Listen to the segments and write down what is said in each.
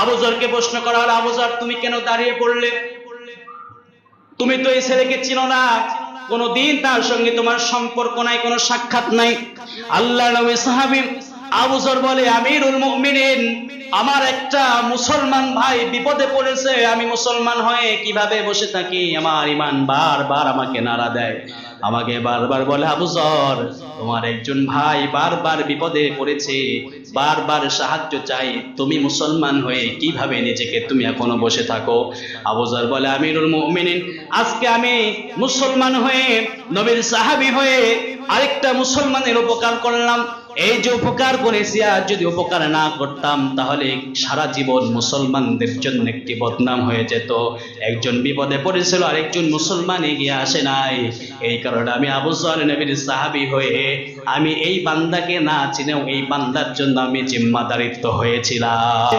আবুজরকে প্রশ্ন করা হলো আবুজর তুমি কেন দাঁড়িয়ে পড়লে? তুমি তো এই ছেলেকে চিনো না। কোনদিন তার সঙ্গে তোমার সম্পর্ক নাই, কোনো সাক্ষাৎ নাই। আল্লাহ নবী সাহাবী আবুজর বলে, আমিরুল মুমিনিন, আমার একটা মুসলমান ভাই বিপদে পড়েছে, আমি মুসলমান হয়ে কীভাবে বসে থাকি? আমার ইমান বারবার আমাকে নাড়া দেয়। আমাকে বারবার বলে, আবু জর, তোমার একজন ভাই বারবার বিপদে পড়েছে, বারবার সাহায্য চাই। তুমি মুসলমান হয়ে কীভাবে নিজেকে তুমি এখনও বসে থাকো? আবু জর বলে, আমিরুল মুমিনিন, আজকে আমি মুসলমান হয়ে, নবীর সাহাবি হয়ে আরেকটা মুসলমানের উপকার করলাম। এই যে উপকার করেছি আর যদি উপকার না করতাম, তাহলে সারা জীবন মুসলমানদের জন্য একটি বদনাম হয়ে যেত। একজন বিপদে পড়েছিল আর একজন মুসলমান এগিয়ে আসে নাই। এই কারণে আমি আবু নবীর সাহাবী হয়ে আমি এই বান্দাকে না চিনেও এই বান্দার জন্য আমি জিম্মাদারিত্ব হয়েছিলাম।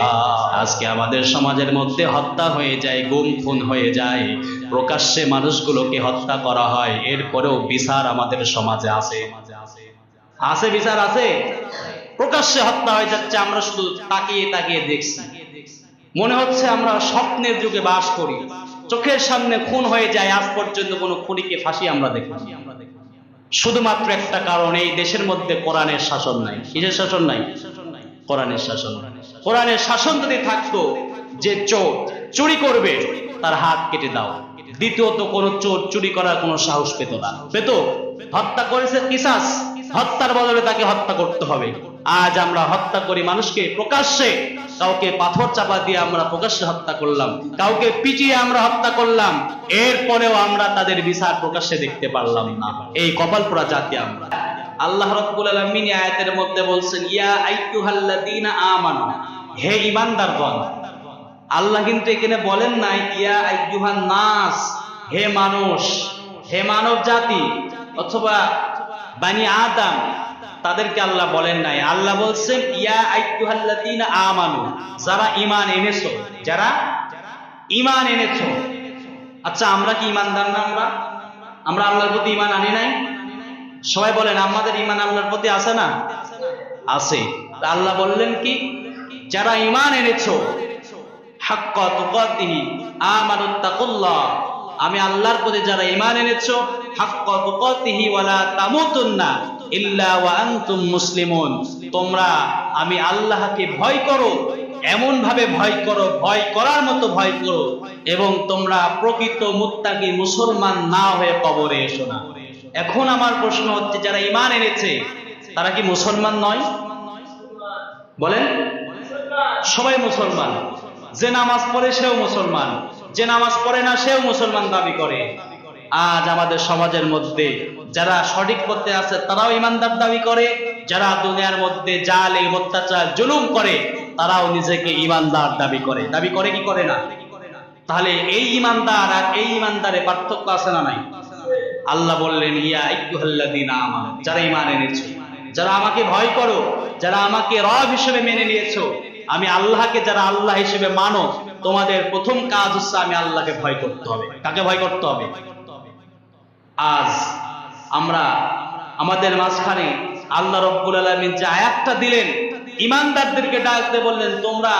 আজকে আমাদের সমাজের মধ্যে হত্যা হয়ে যায়, গুম, খুন হয়ে যায়। প্রকাশ্যে মানুষগুলোকে হত্যা করা হয়। এরপরেও বিচার আমাদের সমাজে আছে আছে, বিচার আছে? প্রকাশ্যে হত্যা হয়ে যাচ্ছে, আমরা শুধু তাকিয়ে তাকিয়ে দেখছি। মনে হচ্ছে আমরা স্বপ্নের যুগে বাস করি। চোখের সামনে খুন হয়ে যায়, আজ পর্যন্ত কোনো খুনিকে ফাঁসি আমরা দেখি শুধুমাত্র একটা কারণ, এই দেশের মধ্যে কোরআনের শাসন নাই। কিসের শাসন নাই? কোরআনের শাসন। কোরআনের শাসন যদি থাকতো, যে চোর চুরি করবে, তার হাত কেটে দাও। দ্বিতীয়ত কোন চোর চুরি করার কোনো সাহস পেত না। পেত? হত্যা করেছে কিসাস। হত্যার বদলে তাকে হত্যা করতে হবে। আজ আমরা হত্যা করি মানুষকে প্রকাশ্যে। কাউকে পাথর চাপা দিয়ে আমরা প্রকাশ্যে হত্যা করলাম। কাউকে পিটিয়ে আমরা হত্যা করলাম। এরপরেও আমরা তাদের বিচার প্রকাশ্যে দেখতে পারলাম না। এই কপালপুরা জাতি আমরা। আল্লাহ রাব্বুল আলামিন আয়াতের মধ্যে বলছেন, ইয়া আইয়ুহাল্লাযীনা আমানু হে ঈমানদারগণ, আল্লাহ কিন্তু এখানে বলেন নাই, ইয়া আইয়ুহান নাস হে মানুষ, হে মানব জাতি অথবা বানি আদম, তাদেরকে আল্লাহ বলেন নাই। আল্লাহ বলছেন, ইয়া আমানু যারা ঈমান এনেছো, যারা ঈমান এনেছো। আচ্ছা আমরা কি ঈমানদার না আমরা? আমরা আল্লাহর প্রতি ঈমান আনি নাই? সবাই বলেন, আমাদের ঈমান আল্লাহর প্রতি আছে না? আছে। আল্লাহ বললেন কি? যারা ঈমান এনেছো, হাক্কা তুকাতিহি আমানুত্তাকুল্লাহ আমি আল্লাহর প্রতি যারা ঈমান এনেছো মুসলিমুন। তোমরা আমি আল্লাহকে ভয় করো এমন ভাবে ভয় করো, ভয় করার মতো ভয় করো এবং তোমরা প্রকৃত মুত্তাকি মুসলমান না হয়ে কবরে এসো না। এখন আমার প্রশ্ন হচ্ছে, যারা ঈমান এনেছে, তারা কি মুসলমান নয়? বলেন। সবাই মুসলমান। যে নামাজ পড়ে সেও মুসলমান। যে নামাজ পড়ে না, সেও মুসলমান দাবি করে। আজ আমাদের সমাজের মধ্যে যারা সঠিক পথে আছে, তারাও ইমানদার দাবি করে। যারা দুনিয়ার মধ্যে জাল এই অত্যাচার, জুলুম করে, তারাও নিজেকে ইমানদার দাবি করে। দাবি করে কি করে না? তাহলে এই ইমানদার আর এই ইমানদারে পার্থক্য আছে না নাই? আল্লাহ বললেন, ইয়া আইয়ুহাল্লাযীনা আমানু যারা ঈমান এনেছে। যারা আমাকে ভয় করো, যারা আমাকে রব হিসেবে মেনে নিয়েছো আমি আল্লাহকে যারা আল্লাহ হিসেবে মানো, তোমাদের প্রথম কাজ হচ্ছে আমি আল্লাহকে ভয় করতে হবে। কাকে ভয় করতে হবে? আজ আমরা আমাদের মাঝখানে আল্লাহ রব্বুল আলামিন যে আয়াতটা দিলেন, ইমানদারদেরকে ডাকতে বললেন, তোমরা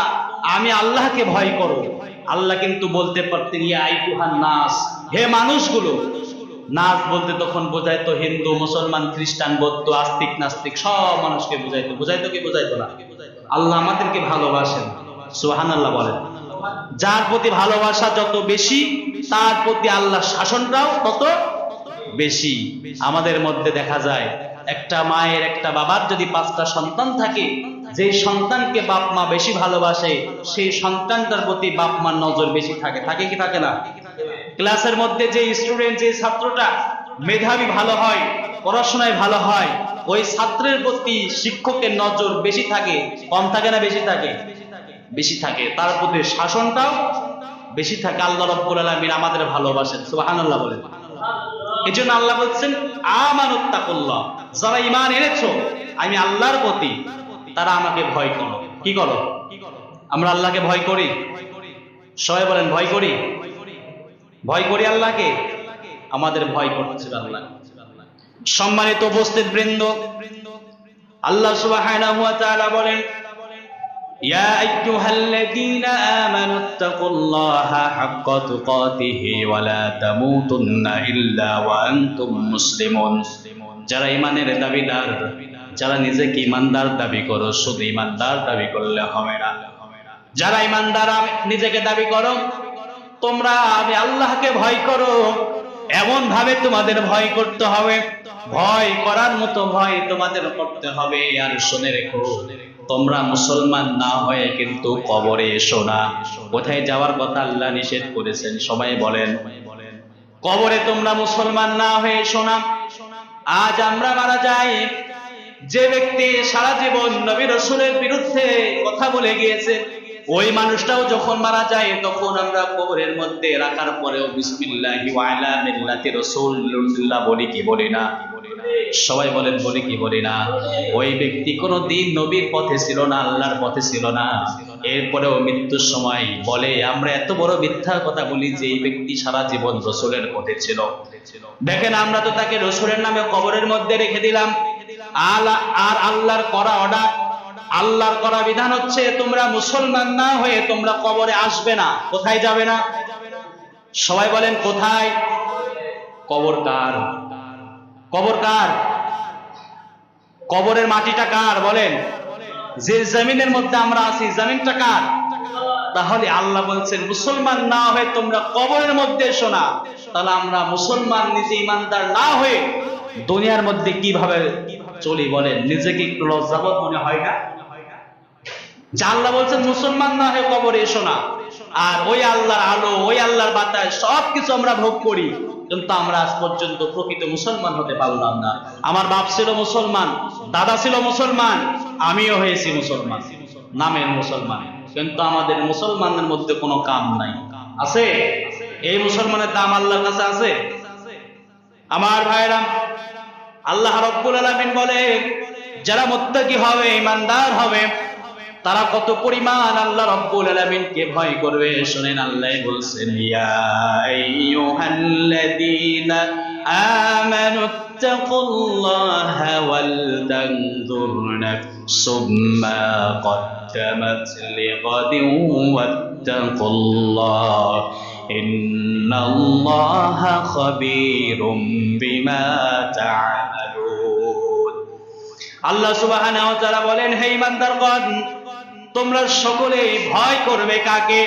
আমি আল্লাহকে ভয় করো। আল্লাহ কিন্তু বলতে পারতেন, ইয়া আইয়ুহান নাস। হে মানুষগুলো, নাস বলতে তখন বোঝাইতো হিন্দু, মুসলমান, খ্রিস্টান, বৌদ্ধ, আস্তিক, নাস্তিক, সব মানুষকে বোঝাইতো। বুঝাইতো কি বোঝাইতো না? আল্লাহ আমাদেরকে ভালোবাসেন। সুহান আল্লাহ বলেন। যার প্রতি ভালোবাসা যত বেশি, তার প্রতি আল্লাহ শাসনটাও তত বেশি। আমাদের মধ্যে দেখা যায়, একটা মায়ের একটা বাবার যদি পাঁচটা সন্তান থাকে যে সন্তানকে বাপ মা বেশি ভালোবাসে, সেই সন্তানটার প্রতি বাপ মার নজর বেশি থাকে। থাকে কি থাকে না? ক্লাসের মধ্যে যে স্টুডেন্ট, যে ছাত্রটা মেধাবী ভালো হয়, পড়াশোনায় ভালো হয়, ওই ছাত্রের প্রতি শিক্ষকের নজর বেশি থাকে, কম থাকে না বেশি থাকে? বেশি থাকে। তার প্রতি শাসনটাও বেশি থাকে। আল্লাহ রব্বুল আলামিন আমাদের ভালোবাসেন। সুবহানাল্লাহ বলেন। এই জন্য আল্লাহ বলছেন, আমানুত্তাকুল্লাহ। যারা ঈমান এনেছো, আমি আল্লাহর প্রতি, তারা আমাকে ভয় করো। কি করো? আমরা আল্লাহকে ভয় করি? সবাই বলেন, ভয় করি? ভয় করি আল্লাহকে? আমাদের ভয় করছে আল্লাহ সম্মানিত উপস্থিত বৃন্দ আল্লাহ সুবহানাহু ওয়া তাআলা বলেন يا أيها الذين آمنوا اتقوا الله حق تقاته ولا تموتن إلا وأنتم مسلمون যারা ইমানের দাবিদার যারা নিজেকে ইমানদার দাবি করো শুধু ইমানদার দাবি করলে হবে না যারা ইমানদার আমি- নিজেকে দাবি করো তোমরা আমি আল্লাহকে ভয় করো এমন ভাবে তোমাদের ভয় করতে হবে। ভয় করার মতো ভয় তোমাদের করতে হবে। আর শুনে রেখো, তোমরা মুসলমান না হয়ে কিন্তু কবরে এসো না। কোথায় যাওয়ার কথা আল্লাহ নিষেধ করেছেন, সবাই বলেন। কবরে তোমরা মুসলমান না হয়ে এসো না। আজ আমরা মারা যাই। যে ব্যক্তি সারা জীবন নবী রসুলের বিরুদ্ধে কথা বলে গিয়েছে ওই মানুষটাও যখন মারা যায়, তখন আমরা কবরের মধ্যে রাখার পরেও বিসমিল্লাহি ওয়া আলা মিল্লাতি রাসূলুল্লাহ বলি কি বলি না? সবাই বলেন, বলি কি বলি না? ওই ব্যক্তি কোনো দিন নবীর পথে ছিল না, আল্লাহর পথে ছিল না। এরপরেও মৃত্যুর সময় বলে, আমরা এত বড় মিথ্যা কথা বলি যে এই ব্যক্তি সারা জীবন রসুলের পথে ছিল। দেখেন, আমরা তো তাকে রসুলের নামে কবরের মধ্যে রেখে দিলাম। আর আল্লাহর করা অর্ডার আল্লাহর করা বিধান হচ্ছে তোমরা মুসলমান না হয়ে তোমরা কবরে আসবে না। কোথায় যাবে না? সবাই বলেন, কোথায়? কবর কার কবর কার কবরের মাটিটা কার? বলেন। যে জমিনের মধ্যে আমরা আছি, জমিনটা কার? তাহলে আল্লাহ বলছেন, মুসলমান না হয়ে তোমরা কবরের মধ্যে এসো না। তাহলে আমরা মুসলমান, নিজে ইমানদার না হয়ে দুনিয়ার মধ্যে কীভাবে চলি বলেন? নিজেকে একটু লজ্জাবোধ মনে হয় না? যে আল্লাহ বলছেন মুসলমান না হয়ে কবরে এসো না। আর ওই আল্লাহর আলো, ওই আল্লাহর বাতাস, সবকিছু আমরা ভোগ করি। কিন্তু আমরা আজ পর্যন্ত প্রকৃত মুসলমান হতে পারলাম না। আমার বাপ ছিল মুসলমান, দাদা ছিল মুসলমান, আমিও হয়েছি মুসলমান, নামের মুসলমান। কিন্তু আমাদের মুসলমানের মধ্যে কোনো কাম নাই। আছে? এই মুসলমানের দাম আল্লাহর কাছে আছে? আমার ভাইরা আল্লাহ রব্বুল আলামিন বলে, যারা মুত্তাকি হবে ইমানদার হবে তারা কত পরিমাণ আল্লাহ রব্বুল আলামিনকে ভয় করবে শুনেন আল্লাহ বলছেন ইয়া আইয়ুহাল্লাযীনা আমানু ইত্তাকুল্লাহা ওয়াল তানজুর নাফসুম মা قدمت لغد واتقوا الله إن الله خبير بما تعملون আল্লাহ সুবহানাহু ওয়া তাআলা বলেন হে ইমানদারগণ তোমরা সকলে ভয় করবে কাকে?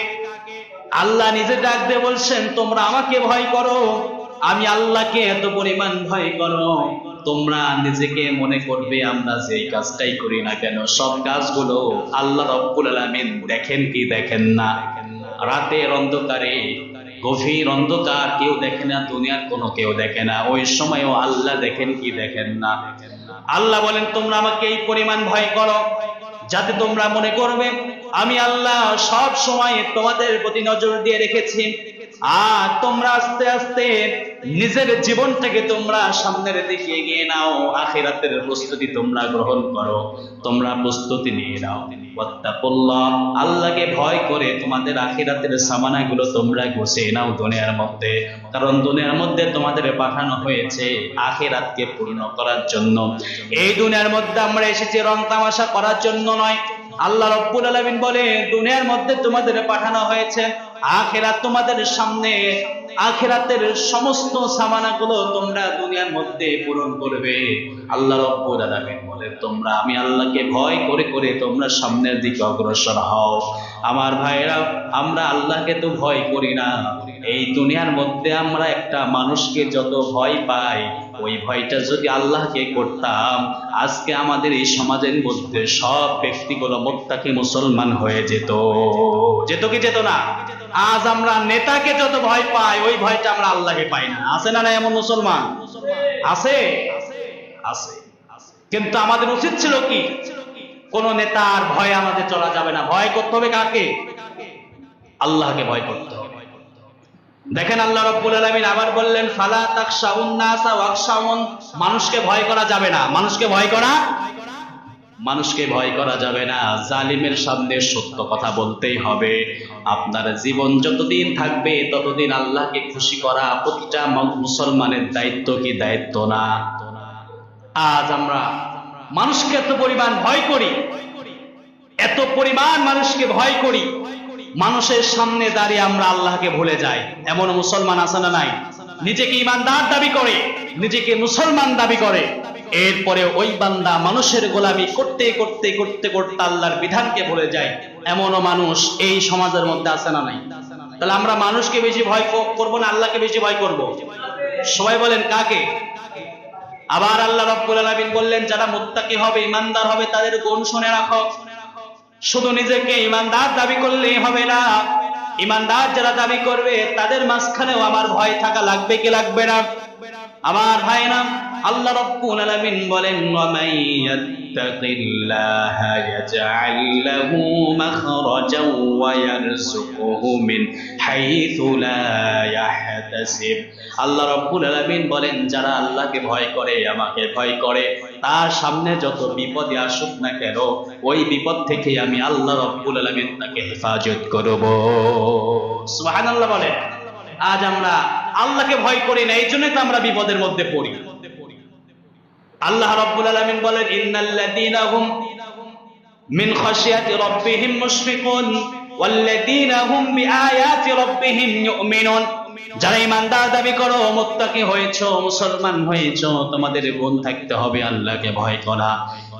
আল্লাহ নিজে ডাক দিয়ে বলছেন, তোমরা আমাকে ভয় করো। আমি আল্লাহকে এত পরিমাণ ভয় করো। তোমরা নিজেকে মনে করবে আমরা যেই কাজটাই করি না কেন। সব কাজগুলো আল্লাহ রব্বুল আলামিন দেখেন কি দেখেন না। রাতের অন্ধকারে, গভীর অন্ধকার কেউ দেখে না, দুনিয়ার কোনো কেউ দেখে না। ওই সময়ও আল্লাহ দেখেন কি দেখেন না। আল্লাহ বলেন, তোমরা আমাকে এই পরিমাণ ভয় করো। যাতে তোমরা মনে করবে আমি আল্লাহ সব সময় তোমাদের প্রতি নজর দিয়ে রেখেছি। আর তোমরা আস্তে আস্তে নিজের জীবনটাকে তোমরা সামনের দিকে এগিয়ে নাও, আখিরাতের প্রস্তুতি তোমরা গ্রহণ করো, তোমরা প্রস্তুতি নিয়ে নাও। আল্লাহকে ভয় করে তোমাদের আখিরাতের তোমরা নাও দুনিয়ার মধ্যে। কারণ দুনিয়ার মধ্যে তোমাদের পাঠানো হয়েছে আখিরাতকে পূর্ণ করার জন্য। এই দুনিয়ার মধ্যে আমরা এসেছি রং তামাশা করার জন্য নয়। আল্লাহ রব্বুল আলামিন বলে, দুনিয়ার মধ্যে তোমাদের পাঠানো হয়েছে আখিরাত তোমাদের সামনে, আখিরাতের সমস্ত সামানাগুলো তোমরা দুনিয়ার মধ্যে পূরণ করবে। আল্লাহ বলে তোমরা, আমি আল্লাহকে ভয় করে করে তোমরা সামনের দিকে অগ্রসর হও। আমার ভাইরা আমরা আল্লাহকে তো ভয় করি না। এই দুনিয়ার মধ্যে আমরা একটা মানুষকে যত ভয় পাই, ওই ভয়টা যদি আল্লাহকে করতাম, আজকে আমাদের এই সমাজের মধ্যে সব ব্যক্তিগুলো মোত্তাকি মুসলমান হয়ে যেত। যেত কি যেত না? আজ আমরা নেতাকে যত ভয় পাই, ওই ভয়টা আমরা আল্লাহকে পাই না। আছে না না এমন মুসলমান? আছে? আছে। কিন্তু আমাদের উচিত ছিল কি? কোন নেতার ভয় আমাদের চলা যাবে না। ভয় করতে হবে কাকে? আল্লাহকে ভয় করতে হবে। দেখেন আল্লাহ রব্বুল আলামিন আবার বললেন, ফালা তাকশাউন নাসা ওয়াকশাউন মানুষকে ভয় করা যাবে না। মানুষকে ভয় করা মানুষকে ভয় করা যাবে না। জালিমের সামনে সত্য কথা বলতেই হবে। আপনার জীবন যতদিন থাকবে, ততদিন আল্লাহকে খুশি করা প্রতিটা মুসলমানের দায়িত্ব কি দায়িত্ব না? আজ আমরা মানুষকে এত পরিমাণ ভয় করি, এত পরিমাণ মানুষকে ভয় করি, মানুষের সামনে দাঁড়িয়ে আমরা আল্লাহকে ভুলে যাই। এমন মুসলমান আছে না নাই? নিজেকে ইমানদার দাবি করে, নিজেকে মুসলমান দাবি করে। এরপরে ওই বান্দা মানুষের গোলামি করতে করতে করতে করতে আল্লাহর বিধানকে ভুলে যায়। এমনও মানুষ এই সমাজের মধ্যে আছে না নাই? তাহলে আমরা মানুষকে বেশি ভয় করব না আল্লাহকে বেশি ভয় করব? সবাই বলেন, কাকে? আবার আল্লাহ রব্বুল আলামিন বললেন, যারা মুত্তাকি হবে, ইমানদার হবে, তাদের গুণ শুনে রাখো। শুধু নিজেকে ইমানদার দাবি করলেই হবে না। ইমানদার যারা দাবি করবে, তাদের মাঝখানেও আমার ভয় থাকা লাগবে কি লাগবে না? আমার ভাই নাম আল্লাহ রব্বুল আলামিন বলেন, ওয়ামান ইয়াত্তাকিল্লাহা ইয়াজআল লাহু মাখরাজাও ওয়া ইয়ারযুকুহু মিন হাইথু লা ইয়াহতাসিব। আল্লাহ রব্বুল আলামিন বলেন, যারা আল্লাহকে ভয় করে, আমাকে ভয় করে, তার সামনে যত বিপদে আসুক না কেন, ওই বিপদ থেকে আমি আল্লাহ রব্বুল আলামিন তাকে হেফাজত করব। সুবহানাল্লাহ বলেন, আজ আমরা আল্লাহকে ভয় করি না এই জন্যই তো আমরা বিপদের মধ্যে পড়ি। আল্লাহ রব্বুল আলামিন বলেন, ইন্নাল্লাযীনা হুম মিন খাশিয়াতি রাব্বিহিম মুশফিকুন ওয়াল্লাযীনা হুম বিআয়াতি রাব্বিহিম ইউমিনুন। যারা ইমানদার দাবি করো, মুত্তাকি হয়েছো, মুসলমান হয়েছো, তোমাদের গুণ থাকতে হবে, আল্লাহকে ভয় করা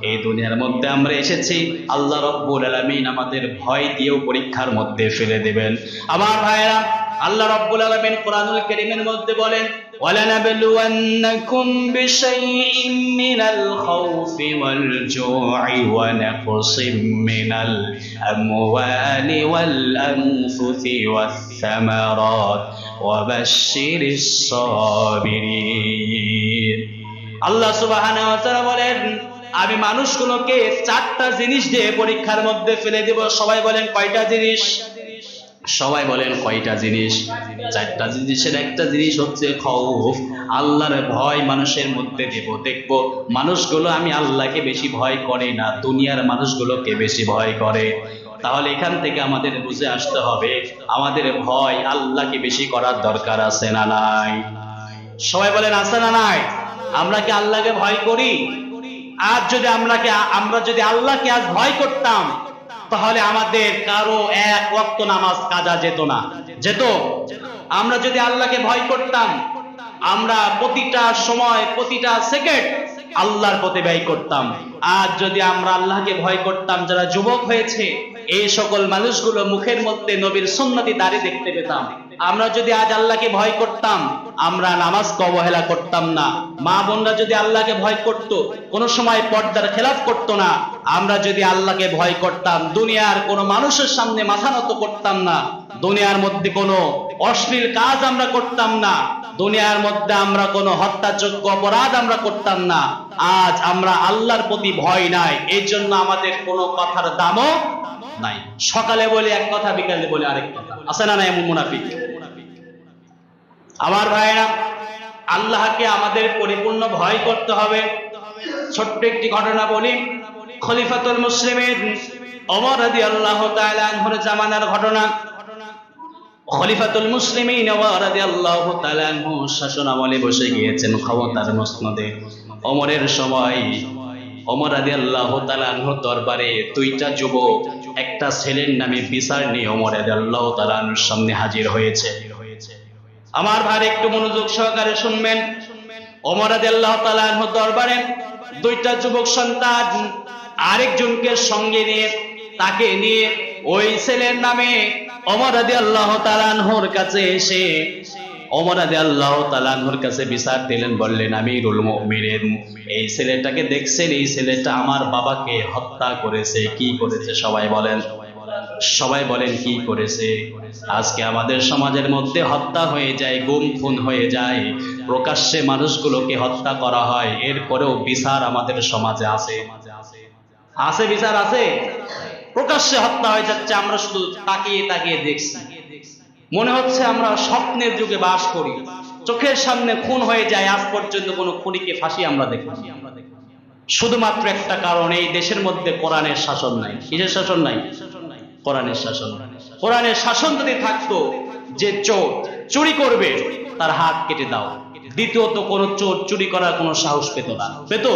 এই দুনিয়ার মধ্যে আমরা এসেছি, আল্লাহ রব্বুল আলামিন আমাদের ভয় দিয়েও পরীক্ষার মধ্যে ফেলে দেবেন। আমার ভাইরা আল্লাহ রব্বুল আলামিন কোরআনুল কারীমের মধ্যে বলেন ولنبلونكم بشيء من الخوف والجوع ونقص من الأموال والأنفس والثمرات وبشر الصابرين আল্লাহ সুবহানাহু ওয়া তাআলা বলেন আমি মানুষগুলোকে চারটা জিনিস দিয়ে পরীক্ষার মধ্যে ফেলে দেব সবাই বলেন কয়টা জিনিস সবাই বলেন কয়টা জিনিস? চারটা জিনিসের একটা জিনিস হচ্ছে খৌফ। আল্লাহর ভয় মানুষের মধ্যে দেব। দেখব, মানুষগুলো আমি আল্লাহকে বেশি ভয় করে না, দুনিয়ার মানুষগুলোকে বেশি ভয় করে। তাহলে এখান থেকে আমাদের বুঝে আসতে হবে, আমাদের ভয় আল্লাহকে বেশি করার দরকার আছে না নাই? সবাই বলেন, আছে না নাই? আমরা কি আল্লাহকে ভয় করি? আজ যদি আমরাকে আমরা যদি আল্লাহকে আজ ভয় করতাম তাহলে আমাদের কারও এক ওয়াক্ত নামাজ কাজা যেত না। যেত? আমরা যদি আল্লাহকে ভয় করতাম, আমরা প্রতিটা সময়, প্রতিটা সেকেন্ড আল্লাহর পথে ব্যয় করতাম। আর যদি আমরা আল্লাহকে ভয় করতাম, যারা যুবক হয়েছে, এই সকল মানুষগুলো মুখের মধ্যে নবীর সন্ন্যতি দাঁড়িয়ে দেখতে পেতাম। আমরা যদি আজ আল্লাহকে ভয় করতাম, আমরা নামাজ অবহেলা করতাম না। মা বোনরা যদি আল্লাহকে ভয় করত, কোন সময় পর্দার খেলাফ করতো না। আমরা যদি আল্লাহকে ভয় করতাম, দুনিয়ার কোনো মানুষের সামনে মাথা নত করতাম না। দুনিয়ার মধ্যে কোনো অশ্লীল কাজ আমরা করতাম না। দুনিয়ার মধ্যে আমরা কোনো হত্যাযোগ্য অপরাধ আমরা করতাম না। আজ আমরা আল্লাহর প্রতি ভয় নাই। এই জন্য আমাদের কোনো কথার দামও নাই। সকালে বলি এক কথা, বিকালে বলি আরেক কথা। আছে না না এমন মুনাফিক? আমার ভাইরা আল্লাহকে আমাদের পরিপূর্ণ ভয় করতে হবে। ছোট্ট একটি ঘটনা বলি। খলিফাতুল মুসলিমের ওমর রাদিয়াল্লাহু তাআলা আনহুর জামানার ঘটনা। খলিফাতুল মুসলিমিন ওমর রাদিয়াল্লাহু তাআলা আনহু শাসন আমলে বসে গিয়েছেন ক্ষমতার মসনদে। ওমরের সময় ওমর রাদিয়াল্লাহু তাআলা আনহুর দরবারে দুইটা যুবক একটা ছেলের নামে বিচার নিয়ে ওমর রাদিয়াল্লাহু তাআলা আনহুর সামনে হাজির হয়েছে। আমার ভাই, একটু মনোযোগ সহকারে শুনবেন। ওমর রাদিয়াল্লাহু তাআলা আনহুর দরবারে দুইটা যুবক সন্তান আরেকজনকে সঙ্গে নিয়ে, তাকে নিয়ে ওই ছেলের নামে ওমর রাদিয়াল্লাহু তাআলা আনহুর কাছে এসে ওমর রাদিয়াল্লাহু তাআলা আনহুর কাছে বিচার দিলেন, বললেন, আমিরুল মুমিনিন, এই ছেলেটাকে দেখছেন? এই ছেলেটা আমার বাবাকে হত্যা করেছে। কি করেছে সবাই বলেন। সবাই বলেন, কি করেছে? আজকে আমাদের সমাজের মধ্যে হত্যা হয়ে যায়, গুম খুন হয়ে যায়। প্রকাশ্যে মানুষগুলোকে হত্যা করা হয়। এরপরেও বিচার আমাদের সমাজে আছে। আছে, বিচার আছে। প্রকাশ্যে হত্যা হয়ে যাচ্ছে, আমরা শুধু তাকিয়ে তাকিয়ে দেখছি। মনে হচ্ছে আমরা স্বপ্নের যুগে বাস করি। চোখের সামনে খুন হয়ে যায়, আজ পর্যন্ত কোনো খুনিকে ফাঁসি আমরা দেখি শুধুমাত্র একটা কারণ, এই দেশের মধ্যে কোরআনের শাসন নাই। কিসের শাসন নাই? কোরআনের শাসন। কোরআনের শাসন যদি থাকতো, যে চোর চুরি করবে, তার হাত কেটে দাও। দ্বিতীয়ত, কোন চোর চুরি করার কোনো সাহস পেত না। পেত?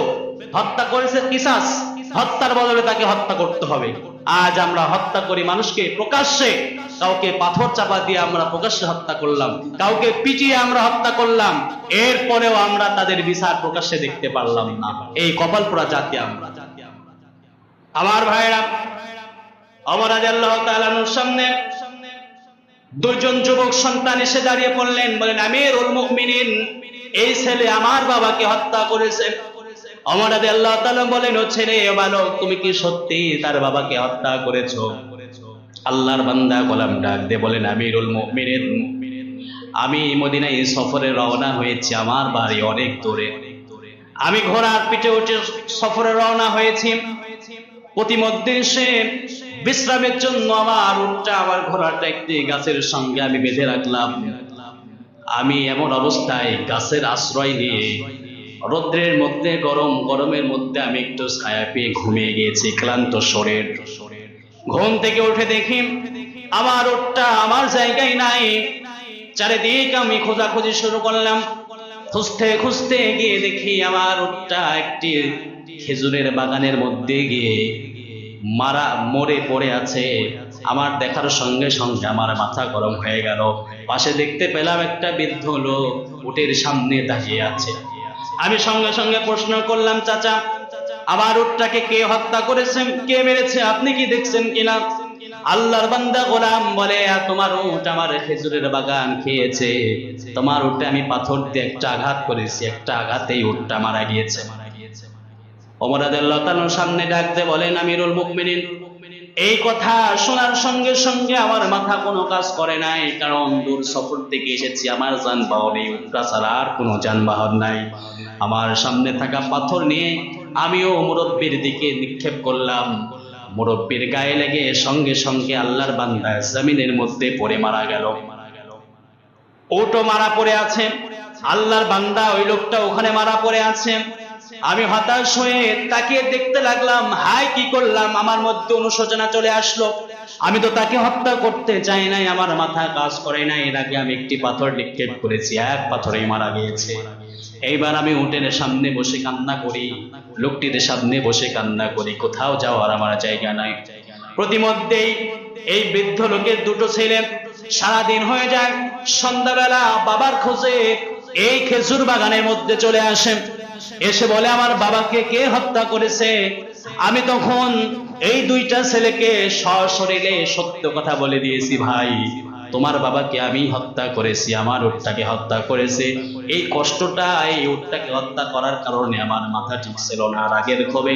হত্যা করেছে কিসাস? হত্যার বদলে তাকে হত্যা করতে হবে। আজ আমরা হত্যা করি মানুষকে প্রকাশ্যে। কাউকে পাথর চাপা দিয়ে আমরা প্রকাশ্যে হত্যা করলাম। কাউকে পিটিয়ে আমরা হত্যা করলাম। এরপরেও আমরা তাদের বিচার প্রকাশ্যে দেখতে পারলাম না। এই কপালপুরা জাতি আমরা। আমার ভাইরা অমর আল্লাহ তাআলার সামনে দুজন যুবক সন্তান এসে দাঁড়িয়ে পড়লেন। বলেন, আমিরুল মুমিনিন, এই ছেলে আমার বাবাকে হত্যা করেছে। অমর আদি আল্লাহ তাআলা বলেন ও ছেলে বালক তুমি কি সত্যি তার বাবাকে হত্যা করেছ? আল্লাহর বান্দা গোলাম ডাক দিয়ে বলেন, আমিরুল মুমিনিন, আমি মদিনায় সফরে রওনা হয়েছি, আমার বাড়ি অনেক দূরে। আমি ঘোড়ার পিঠে উঠে সফরে রওনা হয়েছি। প্রতিমধ্যে সে বিশ্রামের জন্য আমার উঠটা আমার ঘোড়াটা একটি গাছের সঙ্গে আমি বেঁধে রাখলাম। আমি এমন অবস্থায় গাছের আশ্রয় নিয়ে রৌদ্রের মধ্যে, গরম, গরমের মধ্যে আমি একটু ছায়া পেয়ে ঘুমিয়ে গিয়েছি, ক্লান্ত শরীর। ঘুম থেকে উঠে দেখি আমার ওটটা আমার জায়গায় নাই। চারিদিক আমি খোঁজাখুঁজি শুরু করলাম। খুঁজতে খুঁজতে গিয়ে দেখি আমার ওটটা একটি খেজুরের বাগানের মধ্যে গিয়ে মারা, মরে পড়ে আছে। আমার দেখার সঙ্গে সঙ্গে আমার মাথা গরম হয়ে গেল। পাশে দেখতে পেলাম একটা বৃদ্ধ লোক উটের সামনে দাঁড়িয়ে আছে। আমি সঙ্গে সঙ্গে প্রশ্ন করলাম, চাচা, আবার উটটাকে কে হত্যা করেছেন কে মেরেছে? আপনি কি দেখছেন কিনা? আল্লাহর বান্দা গোলাম বলে, "আর তোমার উট আমার খেজুরের বাগান খেয়েছে। তোমার উটে আমি পাথর দিয়ে একটা আঘাত করেছি। একটা আঘাতেই উটটা মারা গিয়েছে। তাআলার সামনে ডাকতে বলেন, আমিরুল মুমিনিন এই কথা শোনার সঙ্গে সঙ্গে আমার মাথা কোনো কাজ করে নাই, কারণ দূর সফর থেকে এসেছি আমার যানবাহন। এই উটটা ছাড়া আর কোনো যানবাহন নাই। আমার সামনে থাকা পাথর নিয়ে আমিও মুরব্বীর দিকে নিক্ষেপ করলাম। মুরব্বীর গায়ে লেগে সঙ্গে সঙ্গে আল্লাহর বান্দা জমিনের মধ্যে পড়ে মারা গেল। ওটো মারা পড়ে আছে। আল্লাহর বান্দা ওই লোকটা ওখানে মারা পড়ে আছে। আমি হতাশ হয়ে তাকিয়ে দেখতে লাগলাম হাই কি করলাম? আমার মধ্যে অনুশোচনা চলে আসলো। আমি তো তাকে হত্যা করতে চাই নাই, আমার মাথা কাজ করে নাই। এর আগে আমি একটি পাথর নিক্ষেপ করেছি, এক পাথরেই মারা গিয়েছে। এইবার আমি উটের সামনে বসে কান্না করি, লোকটির সামনে বসে কান্না করি। কোথাও যাওয়ার আমার জায়গা নাই। প্রতিমধ্যেই এই বৃদ্ধ লোকের দুটো ছেলে সারাদিন হয়ে যায়। সন্ধ্যাবেলা বাবার খোঁজে এই খেজুর বাগানের মধ্যে চলে আসে। এসে বলে, আমার বাবাকে কে হত্যা করেছে? আমি তখন এই দুইটা ছেলেকে সশরীরে সত্য কথা বলে দিয়েছি, ভাই, তোমার বাবাকে আমি হত্যা করেছি, আমার উটটাকে হত্যা করেছে। এই কষ্টটা, এই উটটাকে হত্যা করার কারণে আমার মাথা ঠিক ছিল না, রাগের ক্ষোভে।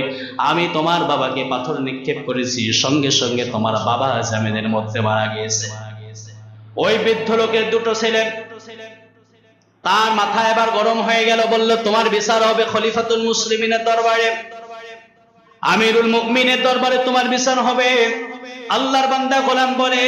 আমি তোমার বাবাকে পাথর নিক্ষেপ করেছি, সঙ্গে সঙ্গে তোমার বাবা জামিনের মধ্যে মারা গিয়েছে। ওই বৃদ্ধ লোকের দুটো ছেলে তার মাথা এবার গরম হয়ে গেল, বলল, তোমার বিচার হবে খলিফাতুল মুসলিমিনের দরবারে। আমিরুল মুকমিনের দরবারে তোমার বিচার হবে। আল্লাহর বান্দা গোলাম বলে,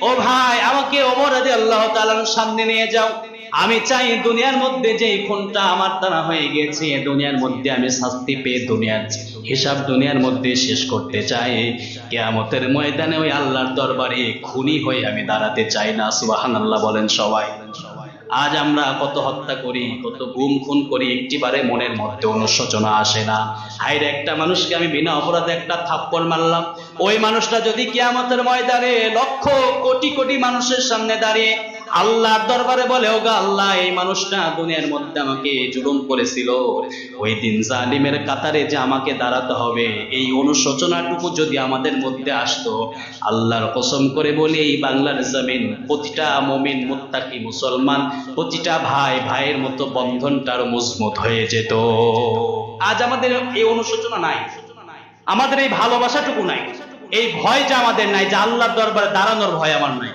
ও ভাই, আমাকে ওমর আল্লাহ তাআলার সামনে নিয়ে যাও। আমি চাই দুনিয়ার মধ্যে যে খুনটা আমার দ্বারা হয়ে গেছে দুনিয়ার মধ্যে আমি শাস্তি পেয়ে দুনিয়ার হিসাব দুনিয়ার মধ্যে শেষ করতে চাই। কেয়ামতের ময়দানে ওই আল্লাহর দরবারে খুনি হয়ে আমি দাঁড়াতে চাই না। সুবহানাল্লাহ বলেন সবাই। আজ আমরা কত হত্যা করি, কত গুম খুন করি, একটিবারে মনের মধ্যে অনুশোচনা আসে না। হাইরে একটা মানুষকে আমি বিনা অপরাধে একটা থাপ্পড় মারলাম। ওই মানুষটা যদি কিয়ামতের ময়দানে লক্ষ কোটি কোটি মানুষের সামনে দাঁড়িয়ে আল্লাহর দরবারে বলে, ওগা আল্লাহ, এই মানুষটা দুনিয়ার মধ্যে আমাকে জুলুম করেছিল। ওই দিন জালিমের কাতারে যে আমাকে দাঁড়াতে হবে, এই অনুশোচনাটুকু যদি আমাদের মধ্যে আসতো, আল্লাহর কসম করে বলি, এই বাংলার জমিন, প্রতিটা মমিন, মুত্তাকি মুসলমান, প্রতিটা ভাই, ভাইয়ের মতো বন্ধনটা আরও মজবুত হয়ে যেত। আজ আমাদের এই অনুশোচনা নাই। আমাদের এই ভালোবাসাটুকু নাই। এই ভয়টা আমাদের নাই, যে আল্লাহর দরবারে দাঁড়ানোর ভয় আমার নাই।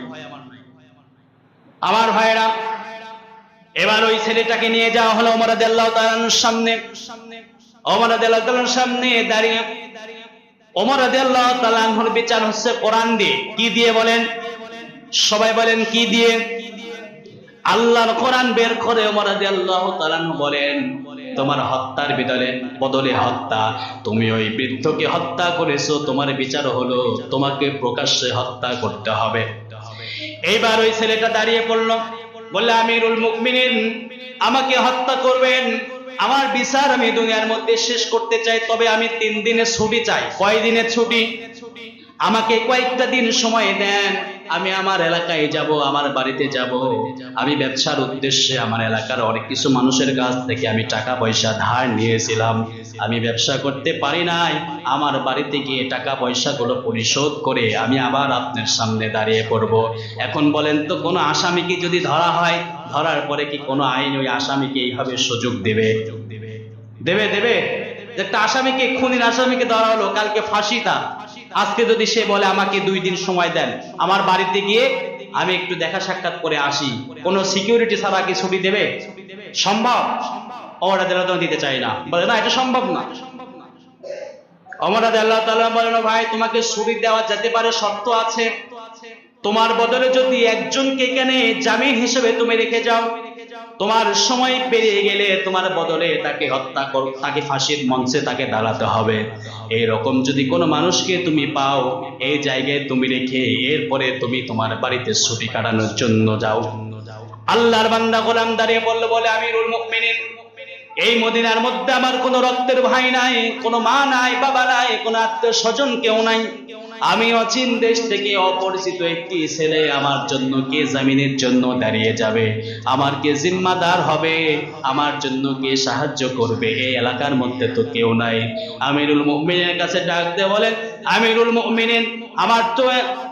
আমার ভাইরা এবার ওই ছেলেটাকে নিয়ে যাওয়া হলো ওমর তাআলার সামনে। ওমর তাআলার সামনে দাঁড়িয়ে ওমর রাদিয়াল্লাহু তাআলার বিচার হচ্ছে কোরআন দিয়ে। কি দিয়ে বলেন? সবাই বলেন, কি দিয়ে? আল্লাহর কোরআন বের করে ওমর রাদিয়াল্লাহু তাআলা বলেন, তোমার হত্যার বিদলে বদলে হত্যা। তুমি ওই বৃদ্ধকে হত্যা করেছ, তোমার বিচার হলো, তোমাকে প্রকাশ্যে হত্যা করতে হবে। এইবার ওই ছেলেটা দাঁড়িয়ে পড়ল। বললে, আমিরুল মুকমিনিন আমাকে হত্যা করবেন। আমার বিচার আমি দুনিয়ার মধ্যে শেষ করতে চাই, তবে আমি তিন দিনের ছুটি চাই। কয় দিনের ছুটি? আমাকে কয়েকটা দিন সময় দেন। আমি আমার এলাকায় যাব, আমার বাড়িতে যাব। আমি ব্যবসার উদ্দেশ্যে আমার এলাকার অনেক কিছু মানুষের কাছ থেকে আমি টাকা পয়সা ধার নিয়েছিলাম। আমি ব্যবসা করতে পারি নাই। আমার বাড়িতে গিয়ে টাকা পয়সাগুলো পরিশোধ করে আমি আবার আপনার সামনে দাঁড়িয়ে পড়ব। এখন বলেন তো, কোনো আসামিকে যদি ধরা হয়, ধরার পরে কি কোনো আইন ওই আসামিকে এইভাবে সুযোগ দেবে? দেবে দেবে। একটা আসামিকে, খুনির আসামিকে ধরা হলো, কালকে ফাঁসি তার। আজকে যদি সে বলে আমাকে দুই দিন সময় দেন, আমার বাড়িতে গিয়ে আমি একটু দেখা সাক্ষাৎ করে আসি। কোনো সিকিউরিটি ছাড়া কি ছুটি দেবে? সম্ভব? দিতে চাই না। বলে, না, এটা সম্ভব না। অমরাদ আল্লাহ তাআলা বলেন ভাই, তোমাকে ছুটি দেওয়া যেতে পারে, শর্ত আছে। তোমার বদলে যদি একজনকে এখানে জামিন হিসেবে তুমি রেখে যাও তোমার সময় পেরিয়ে গেলে তোমার বদলে তাকে হত্যা কর, তাকে ফাঁসির মঞ্চে তাকে দাঁড়াতে হবে। এই রকম যদি কোনো মানুষকে তুমি পাও, এই জায়গায় তুমি রেখে এরপরে তুমি তোমার বাড়িতে ছুটি কাটানোর জন্য যাও। আল্লাহর বান্দা গোলাম দাঁড়িয়ে বলল, বলে, আমিরুল মুমিনিন, এই মদিনার মধ্যে আমার কোনো রক্তের ভাই নাই, কোনো মা নাই, বাবা নাই, কোনো আত্মীয় স্বজন কেউ নাই। আমি অচিন দেশ থেকে অপরিচিত একটি ছেলে। আমার জন্য কে জামিনের জন্য দাঁড়িয়ে যাবে? আমার কে জিম্মাদার হবে? আমার জন্য কে সাহায্য করবে? এই এলাকার মধ্যে তো কেউ নাই। আমিরুল মুমিনের কাছে ডাক দিয়ে বলেন, আমিরুল মুমিনিন আমার তো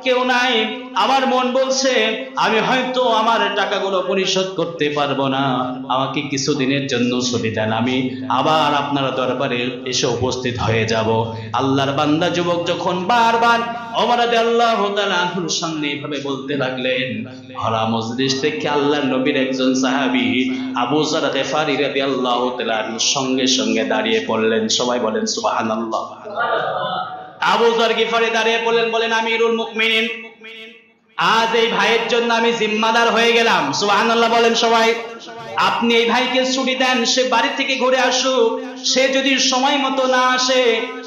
কেউ নাই। আমার মন বলছে, আমি হয়তো আমার টাকাগুলো পরিশোধ করতে পারব না। আমাকে কিছুদিনের জন্য ছুটি দেন, আমি আবার আপনার দরবারে এসে উপস্থিত হয়ে যাব। আল্লাহর বান্দা যুবক যখন বারবার আল্লাহ সামনে বলতে লাগলেন হরা মজলিস থেকে আল্লাহর নবীর একজন সাহাবী আবু জার গেফারি তাআলার সঙ্গে সঙ্গে দাঁড়িয়ে পড়লেন। সবাই বলেন, সুবহানাল্লাহ। আবু জার গিফারি দাঁড়িয়ে বললেন বলেন, আমিরুল মুমিনিন। আজ এই ভাইয়ের জন্য আমি জিম্মাদার হয়ে গেলাম। সুবহানাল্লাহ বলেন সবাই, আপনি এই ভাইকে ছুটি দেন, সে বাড়ি থেকে ঘুরে আসুক। সে যদি সময় মতো না আসে,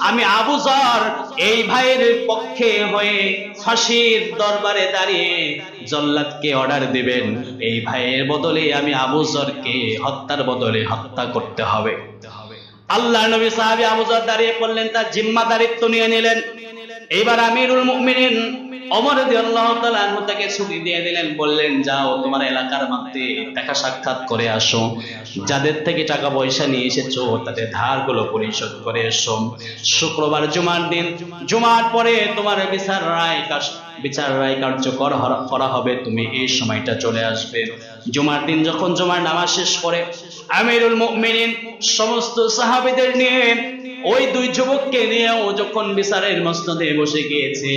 আমি আবু জার এই ভাইয়ের পক্ষে হয়ে ফাঁসির দরবারে দাঁড়িয়ে জল্লাদকে অর্ডার দিবেন। এই ভাইয়ের বদলে আমি আবু জরকে হত্যার বদলে হত্যা করতে হবে। আল্লাহ নবী সাহাবী আবু যর দাঁড়িয়ে পড়লেন, তার জিম্মাদারিত্ব নিয়ে নিলেন। এবার আমিরুল মুমিনিন তাআলা আনহু তাকে ছুটি দিয়ে দিলেন, বললেন, যাও তোমার এলাকার মধ্যে দেখা সাক্ষাৎ করে আসো। যাদের থেকে টাকা পয়সা নিয়ে এসেছ, তাদের ধারগুলো পরিশোধ করে এসো। শুক্রবার জুমার দিন, জুমার পরে তোমার বিচার রায় বিচার রায় কার্যকর করা হবে, তুমি এই সময়টা চলে আসবে। জুমার দিন যখন জুমার নামাজ শেষ করে আমিরুল মুমিনিন, সমস্ত সাহাবীদের নিয়ে ওই দুই যুবককে নিয়ে ও যখন বিচারের মসনদে বসে গিয়েছে,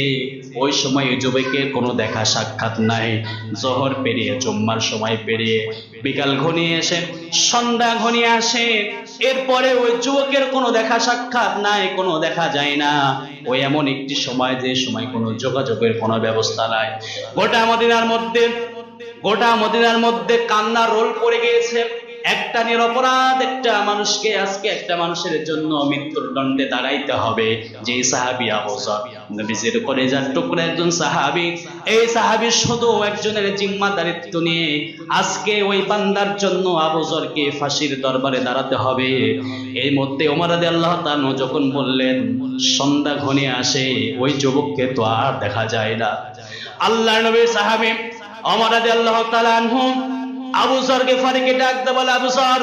ওই সময় ওই যুবকের কোনো দেখা সাক্ষাৎ নাই। জহর পেরিয়ে, জুম্মার সময় পেরিয়ে, বিকাল ঘনিয়ে এসে, সন্ধ্যা ঘনিয়ে আসে। এরপরে ওই যুবকের কোনো দেখা সাক্ষাৎ নাই, কোনো দেখা যায় না। ওই এমন একটি সময়, যে সময় কোনো যোগাযোগের কোনো ব্যবস্থা নাই। গোটা মদিনার মধ্যে, গোটা মদিনার মধ্যে কান্না রোল পড়ে গিয়েছে। একটা নিরপরাধ, একটা মানুষকে আজকে একটা মানুষের জন্য মৃত্যুর দণ্ডে দাঁড়াইতে হবে। যে সাহাবি নবীজির করে যার টুকরা একজন সাহাবি। এই সাহাবি শুধু একজনের জিম্মাদারিত্ব নিয়ে আজকে ওই বান্দার জন্য আবজরকে ফাঁসির দরবারে দাঁড়াতে হবে। এই মধ্যে ওমর আল্লাহ তাআলা যখন বললেন, সন্ধ্যা ঘনিয়ে আসে, ওই যুবককে তো আর দেখা যায় না। আল্লাহ নবীর সাহাবী ওমর রাদিয়াল্লাহু তাআলা আনহু আবু জরকে ফারিকে ডাক দে বলে, আবু জর,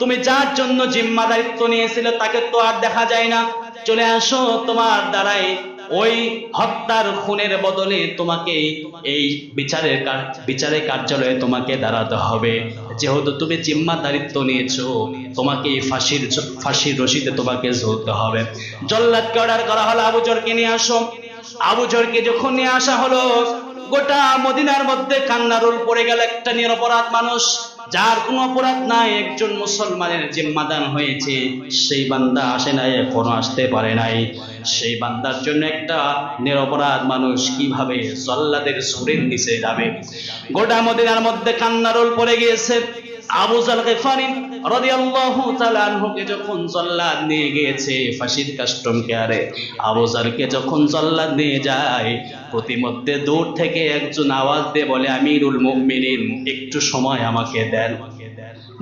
তুমি যার জন্য জিম্মা দায়িত্ব নিয়েছিলে তাকে তো আর দেখা যায় না। চলে আসো, তোমার দ্বারাই ওই হত্যার খুনের বদলে তোমাকে এই বিচারের বিচারের কার্যালয়ে তোমাকে দাঁড়াতে হবে। যেহেতু তুমি জিম্মাদারিত্ব নিয়েছো, তোমাকে এই ফাঁসির ফাঁসির রশিতে তোমাকে ঝুলতে হবে। জল্লাদকে অর্ডার করা হলো আবু জরকে নিয়ে আসো। আবু জরকে যখন নিয়ে আসা হলো গোটা মদিনার মধ্যে কান্নারুল পড়ে গেল। একটা নিরপরাধ মানুষ, যার কোনো অপরাধ নাই, একজন মুসলমানের জিম্মাদান হয়েছে। সেই বান্দা আসে নাই, এখনও আসতে পারে নাই। সেই বান্দার জন্য একটা নিরপরাধ মানুষ কীভাবে জল্লাদের সুরের নিচে যাবে? গোটা মদিনার মধ্যে কান্নারুল পড়ে গিয়েছে। আবু জাল গেফারি যখন নিয়ে গিয়েছে, ফাঁসির কাস্টম কেয়ারে যখন নিয়ে যায় প্রতিমধ্যে দূর থেকে একজন আওয়াজ দিয়ে বলে, আমিরুল মুমিনিন, একটু সময় আমাকে দেন।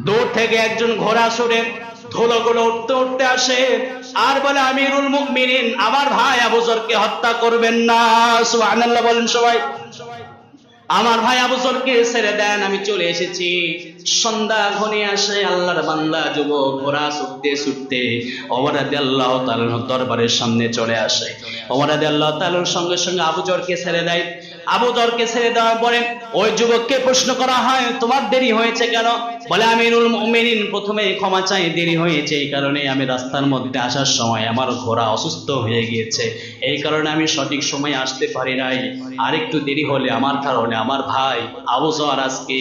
দূর থেকে একজন ঘোড়া সরে ধুলোগুলো উঠতে উঠতে আসে, আর বলে, আমিরুল মুমিনিন, আমার ভাই আবু জরকে হত্যা করবেন না। সুবহানাল্লাহ বলেন সবাই। আমার ভাই আবুজরকে ছেড়ে দেন, আমি চলে এসেছি। সন্ধ্যা ঘনে আসে, আল্লাহর বান্দা যুবক ওরা ছুটতে ছুটতে অমরাদে আল্লাহ তাআলার দরবারের সামনে চলে আসে। অমরাদে আল্লাহ তালুর সঙ্গে সঙ্গে আবুজরকে ছেড়ে দেয়। আবু জরকে ছেড়ে দেওয়ার পরে ওই যুবককে প্রশ্ন করা হয়, তোমার দেরি হয়েছে কেন? বলে, আমিরুল মুমিনিন প্রথমে ক্ষমা চাই, দেরি হয়েছে, এই কারণে আমি রাস্তার মধ্যে আসার সময় আমার ঘোড়া অসুস্থ হয়ে গিয়েছে। এই কারণে আমি সঠিক সময়ে আসতে পারি নাই। আরেকটু দেরি হলে আমার কারণে আমার ভাই আবু জর আজকে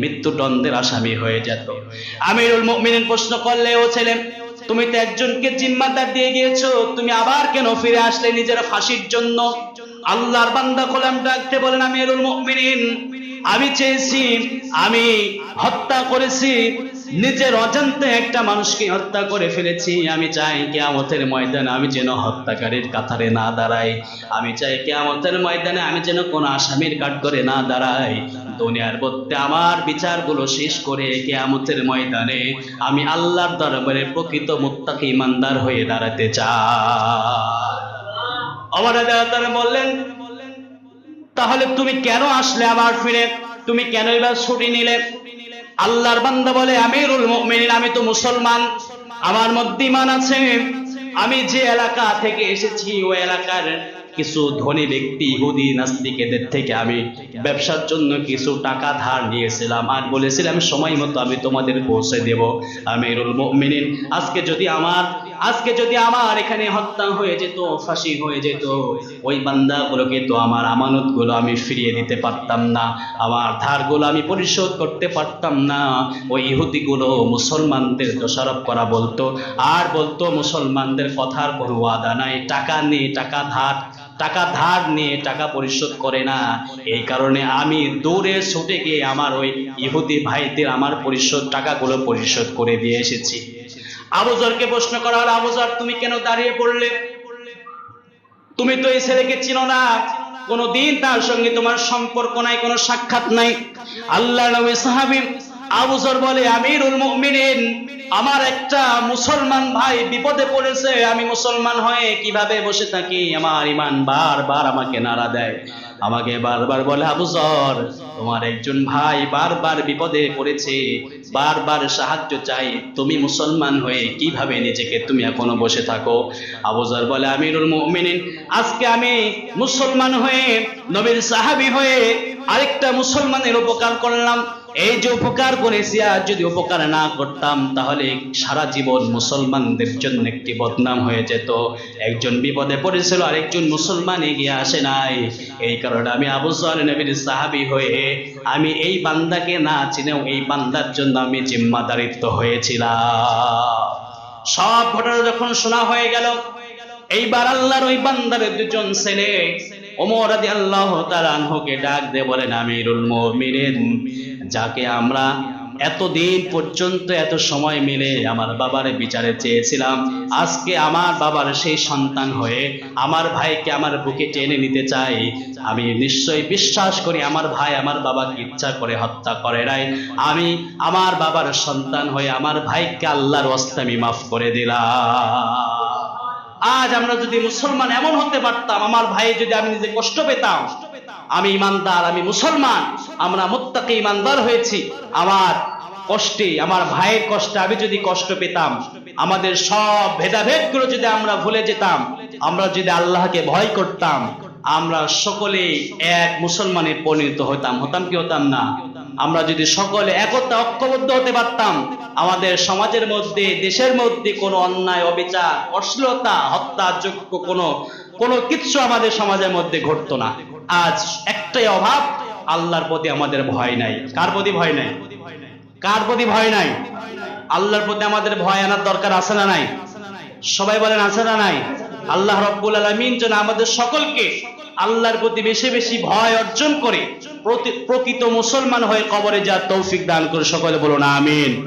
মৃত্যুদণ্ডের আসামি হয়ে যেত। আমিরুল মুমিনিন প্রশ্ন করলে, ও ছেলে, তুমি তো একজনকে জিম্মাদার দিয়ে গিয়েছো, তুমি আবার কেন ফিরে আসলে নিজের ফাঁসির জন্য? আল্লাহর বান্দা গোলাম ডাকতে বলেন, আমিরুল মুমিনিন, আমি চেয়েছি, আমি হত্যা করেছি, নিজের অজান্তে একটা মানুষকে হত্যা করে ফেলেছি, আমি চাই কেয়ামতের ময়দানে আমি যেন হত্যাকারীর কাতারে না দাঁড়াই, আমি চাই কেয়ামতের ময়দানে আমি যেন কোনো আসামির কাঠ করে না দাঁড়াই, দুনিয়ার মধ্যে আমার বিচারগুলো শেষ করে কেয়ামতের ময়দানে আমি আল্লাহর দরবারে প্রকৃত মুত্তাকি ইমানদার হয়ে দাঁড়াতে চাই। আমার তারা বললেন, তাহলে তুমি কেন আসলে আবার ফিরে? তুমি কেন এবার ছুটি নিলে? আল্লাহর বান্দা বলে, আমিরুল মুমিনিন, আমি তো মুসলমান। আমার মধ্যে ইমান আছে। আমি যে এলাকা থেকে এসেছি ওই এলাকার কিছু ধনী ব্যক্তি ইহুদি নাস্তিকেদের থেকে আমি ব্যবসার জন্য কিছু টাকা ধার নিয়েছিলাম। আর বলেছিলাম, সময় মতো আমি তোমাদের পৌঁছে দেব, আমিরুল মুমিনিন। আজকে যদি আমার আজকে যদি আমার এখানে হত্যা হয়ে যেত, ফাঁসি হয়ে যেত, ওই বান্দাগুলোকে তো আমার আমানতগুলো আমি ফিরিয়ে দিতে পারতাম না, আমার ধারগুলো আমি পরিশোধ করতে পারতাম না। ওই ইহুদিগুলো মুসলমানদের দোষারোপ করা বলতো, আর বলতো মুসলমানদের কথার কোনো ওয়াদা নাই, টাকা নেই, টাকা ধার টাকা ধার নিয়ে টাকা পরিশোধ করে না। এই কারণে আমি দৌড়ে ছুটে গিয়ে আমার ওই ইহুদি ভাইদের আমার পরিশোধ, টাকাগুলো পরিশোধ করে দিয়ে এসেছি। আবুজরকে প্রশ্ন করা হলো আবুজর তুমি কেন দাঁড়িয়ে পড়লে? তুমি তো এই ছেলেকে চিনো না। কোনদিন তার সঙ্গে তোমার সম্পর্ক নাই, কোনো সাক্ষাৎ নাই। আল্লাহ নবী সাহাবী আবুজর বলে, আমিরুল মুমিনিন, আমার একটা মুসলমান ভাই বিপদে পড়েছে, আমি মুসলমান হয়ে কীভাবে বসে থাকি? আমার ইমান বারবার আমাকে নাড়া দেয়। আমাকে বারবার বলে আবুজর তোমার একজন ভাই বারবার বিপদে পড়েছে। বারবার সাহায্য চাই, তুমি মুসলমান হয়ে কীভাবে নিজেকে তুমি এখনও বসে থাকো? আবুজার বলে, আমিরুল মুমিনিন, আজকে আমি মুসলমান হয়ে, নবীর সাহাবী হয়ে আরেকটা মুসলমানের উপকার করলাম। এই যে উপকার করেছি আর যদি উপকার না করতাম, তাহলে সারা জীবন মুসলমানদের জন্য একটি বদনাম হয়ে যেত। একজন বিপদে পড়েছিল, আরেকজন মুসলমান এগিয়ে আসে নাই। এই কারণে আমি আবু নবীর সাহাবি হয়ে আমি এই বান্দাকে না চিনেও, এই বান্দার জন্য আমি জিম্মাদারিত্ব হয়েছিলাম। সব ঘটনা যখন শোনা হয়ে গেল, এইবার আল্লাহর ওই বান্দার দুজন ছেলে, ওমর রাদি আল্লাহ তার আনহকে ডাক দে বলেন, আমিরুল মুমিনিন। যাকে আমরা এতদিন পর্যন্ত এত সময় মিলে আমার বাবার বিচারে চেয়েছিলাম, আজকে আমার বাবার সেই সন্তান হয়ে আমার ভাইকে আমার বুকে টেনে নিতে চাই। আমি নিশ্চয়ই বিশ্বাস করি আমার ভাই আমার বাবাকে ইচ্ছা করে হত্যা করে নাই। আমি আমার বাবার সন্তান হয়ে আমার ভাইকে আল্লাহর আমি মাফ করে দিলাম। আজ আমরা যদি মুসলমান এমন হতে পারতাম, আমার ভাই যদি আমি নিজে কষ্ট পেতাম, আমি ইমানদার, আমি মুসলমান আমরা মুত্তাকি ইমানদার হয়েছি। আমার কষ্টে, আমার ভাইয়ের কষ্টে আমি যদি কষ্ট পেতাম, আমাদের সব ভেদাভেদগুলো যদি আমরা ভুলে যেতাম, আমরা যদি আল্লাহকে ভয় করতাম, আমরা সকলে এক মুসলমানে পরিণত হতাম। হতাম কি হতাম না? আমরা যদি সকলে একতা ঐক্যবদ্ধ হতে পারতাম, আমাদের সমাজের মধ্যে, দেশের মধ্যে কোনো অন্যায়, অবিচার, অশ্লীলতা হত্যাযোগ্য কোনো কোনো কিচ্ছু আমাদের সমাজের মধ্যে ঘটতো না। আজ একটাই অভাব আল্লাহর প্রতি আমাদের ভয় নাই। কার প্রতি ভয় নাই? কার প্রতি ভয় নাই? আল্লাহর প্রতি আমাদের ভয় আনার দরকার আছে না নাই? সবাই বলেন, আছে না নাই? আল্লাহ রব্বুল আলমিন যেন আমাদের সকলকে আল্লাহর প্রতি বেশি বেশি ভয় অর্জন করে প্রকৃত মুসলমান হয়ে কবরে যার তৌফিক দান করে সকলে বলুন, আমিন।